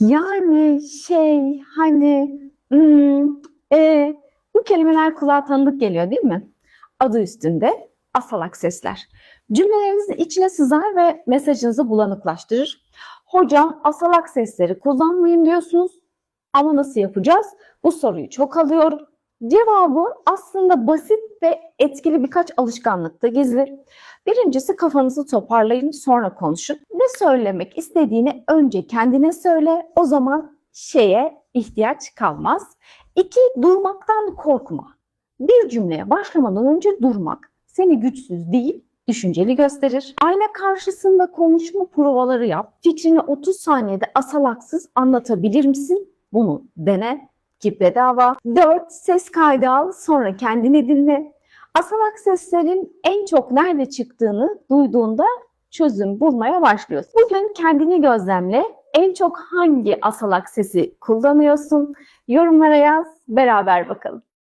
Yani şey hani hmm, e, bu kelimeler kulağa tanıdık geliyor değil mi? Adı üstünde asalak sesler. Cümlelerinizin içine sızar ve mesajınızı bulanıklaştırır. Hocam asalak sesleri kullanmayın diyorsunuz ama nasıl yapacağız? Bu soruyu çok alıyorum. Cevabı aslında basit ve etkili birkaç alışkanlıkta gizli. Birincisi kafanızı toparlayın sonra konuşun. Ne söylemek istediğini önce kendine söyle. O zaman şeye ihtiyaç kalmaz. İki, durmaktan korkma. Bir cümleye başlamadan önce durmak seni güçsüz değil, düşünceli gösterir. Ayna karşısında konuşma provaları yap. Fikrini 30 saniyede asalaksız anlatabilir misin? Bunu dene ki bedava. 4. Ses kaydı al sonra kendini dinle. Asalak seslerin en çok nerede çıktığını duyduğunda çözüm bulmaya başlıyorsun. Bugün kendini gözlemle. En çok hangi asalak sesi kullanıyorsun? Yorumlara yaz, beraber bakalım.